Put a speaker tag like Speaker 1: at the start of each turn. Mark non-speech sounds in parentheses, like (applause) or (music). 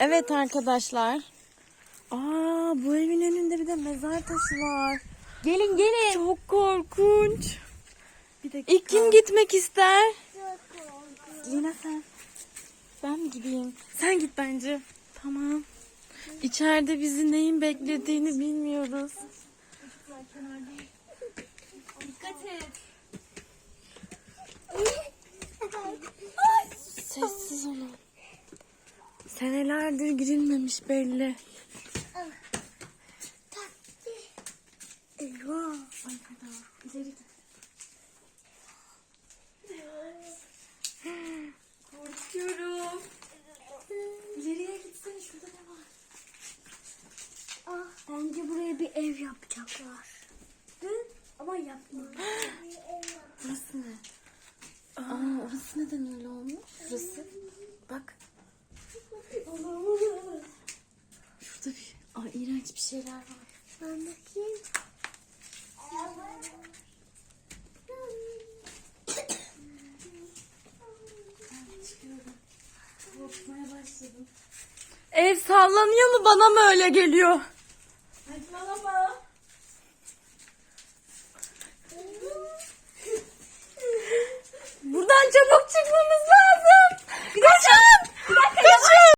Speaker 1: Evet arkadaşlar. Aa bu evin önünde bir de mezar taşı var.
Speaker 2: Gelin gelin.
Speaker 1: Çok korkunç.
Speaker 2: Bir dakika.
Speaker 1: İlk kim gitmek ister? Lina sen. Ben mi gideyim? Sen git bence. Tamam. İçeride bizi neyin beklediğini bilmiyoruz.
Speaker 2: Dikkat et.
Speaker 1: Senelerdir girilmemiş belli. Eyvah. Arkada. İleri git.
Speaker 2: Korkuyorum.
Speaker 1: İleriye gitsene şurada ne var?
Speaker 3: Ah, bence buraya bir ev yapacaklar. Hı? Ama yapma. (gasps)
Speaker 1: Burası ne? Aa, orası neden öyle olmuş? Şurası. Bak. Şurada bir... Aa, iğrenç bir şeyler var.
Speaker 3: Ben bakayım.
Speaker 1: Ev sallanıyor mu? Bana mı öyle geliyor?